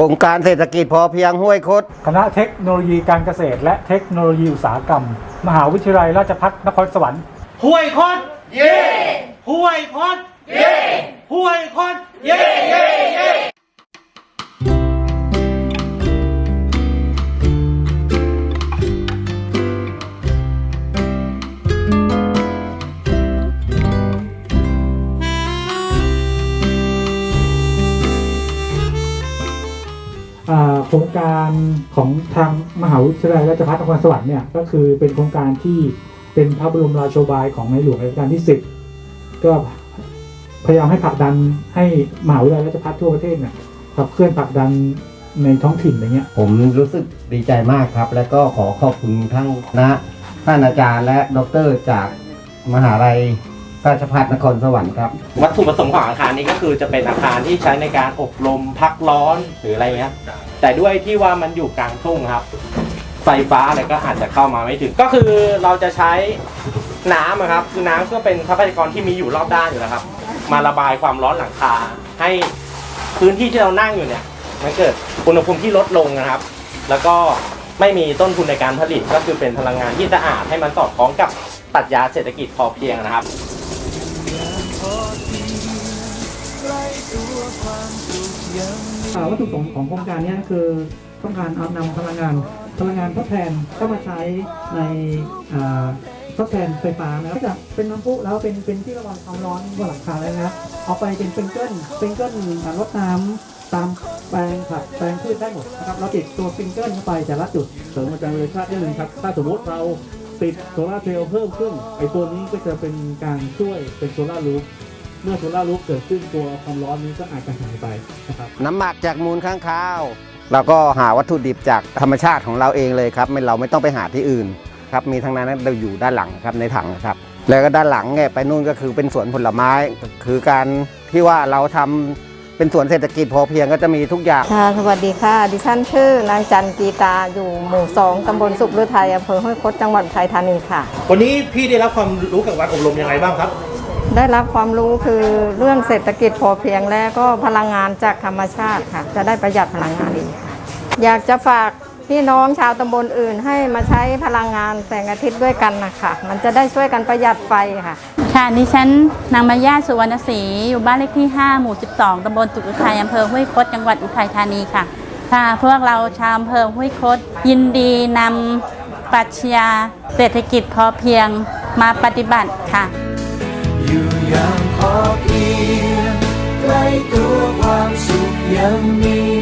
ครงการเศรษฐกิจพอเพียงห้วยคด คณะเทคโนโลยีการเกษตร และเทคโนโลยีอุตสาหกรรม มหาวิทยาลัยราชภัฏนครสวรรค์ห้วยคดเย่ห้วยคดเย่ห้วยคดเย่เย่ โครงการของทางมหาวิทยาลัยราชภัฏนครสวรรค์เนี่ยก็คือเป็นโครงการที่เป็นพระบรมราโชบายของในหลวงรัชกาลที่ 10 ก็พยายามให้ผลักดันให้มหาวิทยาลัยราชภัฏทั่วประเทศเนี่ยขับเคลื่อนผลักดันในท้องถิ่นอะไรเงี้ยผมรู้สึกดีใจมากครับ และก็ขอขอบคุณทั้งคณะท่านอาจารย์และดรจากมหาลัย ราชภัฏนครสวรรค์ครับ วัตถุประสงค์ของอาคารนี้ก็คือจะเป็นอาคารที่ใช้ในการอบรมพักร้อนหรืออะไรเงี้ยแต่ด้วยที่ว่ามันอยู่กลางทุ่งครับ ไฟฟ้าอะไรก็อาจจะเข้ามาไม่ถึง ก็คือเราจะใช้น้ำอะครับคือน้ำก็เป็นทรัพยากรที่มีอยู่รอบด้านอยู่แล้วครับ มาระบายความร้อนหลังคา ให้พื้นที่ที่เรานั่งอยู่เนี่ย มันเกิดอุณหภูมิที่ลดลงนะครับ แล้วก็ไม่มีต้นทุนในการผลิตก็คือเป็นพลังงานที่สะอาดให้มันสอดคล้องกับปรัชญาเศรษฐกิจพอเพียงนะครับ อ่าวัตถุประสงค์ของโครงการเนี้คือต้องการเอานำพลังงานพลังงานทดแทนเข้ามาใช้ในอ่าทดแทนไฟฟ้านะครับจากเป็นน้ำพุแล้วเป็นเป็นที่ระบายความร้อนบนหลังคาเลยนะครับเอาไปเป็นเป็นเกิลเป็นเกิลอ่ารดน้ำตามแปลงผักแปลงพืชได้หมดนะครับเราติดตัวฟิงเกิลเข้าไปแต่ละจุดเสริมอาจารย์เวชชาตินิดนึงครับถ้าสมมติเรา ติดโซลาร์เซลล์เพิ่มขึ้น ไอตัวนี้ก็จะเป็นการช่วยเป็นโซลาร์รูฟเมื่อโซลาร์รูฟเกิดขึ้นตัวความร้อนนี้ก็อาจจะหายไปนะครับน้ำหมักจากมูลข้างคาวเราก็หาวัตถุดิบจากธรรมชาติของเราเองเลยครับไม่เราไม่ต้องไปหาที่อื่นครับมีทั้งนั้นเราอยู่ด้านหลังครับในถังนะครับ แล้วก็ด้านหลังเนี่ยไปนู่นก็คือเป็นสวนผลไม้ คือการที่ว่าเราทำ เป็นสวนเศรษฐกิจพอเพียงก็จะมีทุกอย่าง ค่ะ สวัสดีค่ะ ดิฉันชื่อนางจันกีตา อยู่หมู่สองตำบลสุขฤทัยอำเภอห้วยคดจังหวัดอุทัยธานีค่ะ วันนี้พี่ได้รับความรู้กับการอบรมยังไงบ้างครับ ได้รับความรู้คือเรื่องเศรษฐกิจพอเพียงและก็พลังงานจากธรรมชาติค่ะ จะได้ประหยัดพลังงานดีค่ะอยากจะฝาก พี่น้องชาวตำบลอื่นให้มาใช้พลังงานแสงอาทิตย์ด้วยกันนะคะมันจะได้ช่วยกันประหยัดไฟค่ะ ค่ะดิฉันนางมายาสุวรรณศรีอยู่บ้านเลขที่ 5 หมู่ 12 ตำบลตุกอุทัยอำเภอห้วยคดจังหวัดอุทัยธานีค่ะ ค่ะ พวกเราชาวอำเภอห้วยคดยินดีนำปรัชญาเศรษฐกิจพอเพียงมาปฏิบัติค่ะ อยู่อย่างพอเพียงใกล้ตัวความสุขยังมี